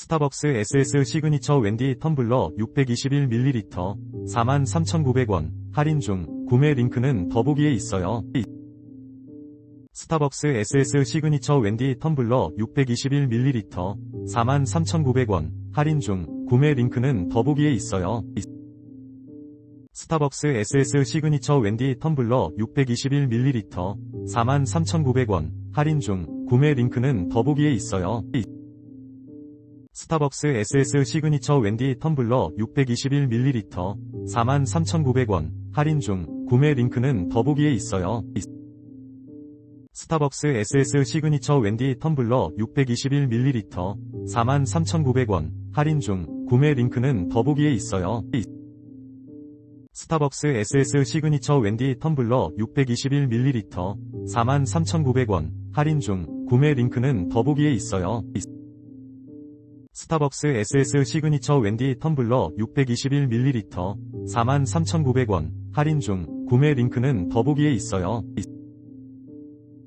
스타벅스 SS 시그니처 웬디 텀블러 621ml 43,900원 할인 중 구매 링크는 더보기에 있어요. 스타벅스 SS 시그니처 웬디 텀블러 621ml 43,900원 할인 중 구매 링크는 더보기에 있어요. 스타벅스 SS 시그니처 웬디 텀블러 621ml 43,900원 할인 중 구매 링크는 더보기에 있어요. 스타벅스 SS 시그니처 웬디 텀블러 621ml 43,900원 할인 중 구매 링크는 더보기에 있어요. 스타벅스 SS 시그니처 웬디 텀블러 621ml 43,900원 할인 중 구매 링크는 더보기에 있어요. 스타벅스 SS 시그니처 웬디 텀블러 621ml 43,900원 할인 중 구매 링크는 더보기에 있어요. 스타벅스 SS 시그니처 웬디 텀블러 621ml 43,900원 할인 중 구매 링크는 더보기에 있어요.